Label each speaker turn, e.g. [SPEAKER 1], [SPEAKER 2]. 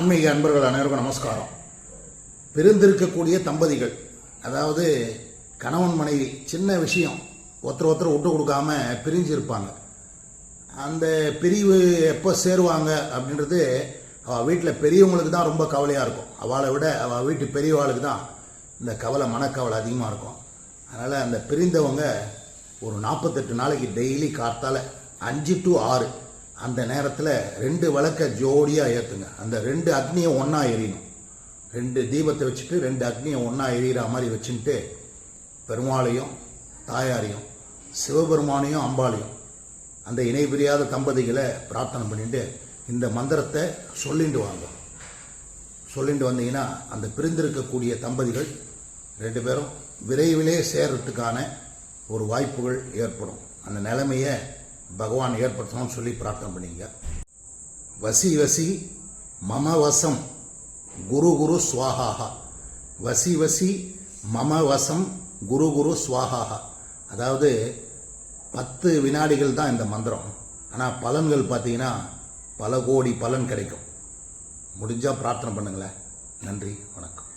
[SPEAKER 1] ஆன்மீக அன்பர்கள் அனைவருக்கும் நமஸ்காரம். பிரிந்திருக்கக்கூடிய தம்பதிகள் அதாவது கணவன் மனைவி சின்ன விஷயம் ஒருத்தர் ஒருத்தர் விட்டு கொடுக்காம பிரிஞ்சு இருப்பாங்க அந்த பிரிவு எப்போ சேருவாங்க அப்படின்றது அவள் வீட்டில் பெரியவங்களுக்கு தான் ரொம்ப கவலையாக இருக்கும். அவளை விட அவள் வீட்டு பெரியவாளுக்கு தான் இந்த கவலை மனக்கவலை அதிகமாக இருக்கும். அதனால் அந்த பிரிந்தவங்க ஒரு நாற்பத்தெட்டு நாளைக்கு டெய்லி கார்த்தால அஞ்சு டு ஆறு அந்த நேரத்தில் ரெண்டு விளக்க ஜோடியாக ஏற்றுங்க அந்த ரெண்டு அக்னியை ஒன்றா எரியணும். ரெண்டு தீபத்தை வச்சுட்டு ரெண்டு அக்னியை ஒன்றா எரியிற மாதிரி வச்சுட்டு பெருமாளையும் தாயாரையும் சிவபெருமானையும் அம்பாளையும் அந்த இணை பிரியாத தம்பதிகளை பிரார்த்தனை பண்ணிட்டு இந்த மந்திரத்தை சொல்லிட்டு வாங்க. சொல்லிட்டு வந்தீங்கன்னா அந்த பிரிந்திருக்கக்கூடிய தம்பதிகள் ரெண்டு பேரும் விரைவிலே சேர்றதுக்கான ஒரு வாய்ப்புகள் ஏற்படும். அந்த நிலைமையை பகவான் ஏற்படுத்தணும்னு சொல்லி பிரார்த்தனை பண்ணிங்க. வசி வசி மம வசம் குரு குரு சுவாகாகா வசி வசி மம வசம் குரு குரு சுவாகாகா அதாவது பத்து வினாடிகள் தான் இந்த மந்திரம். ஆனால் பலன்கள் பார்த்தீங்கன்னா பல கோடி பலன் கிடைக்கும். முடிஞ்சால் பிரார்த்தனை பண்ணுங்களேன். நன்றி வணக்கம்.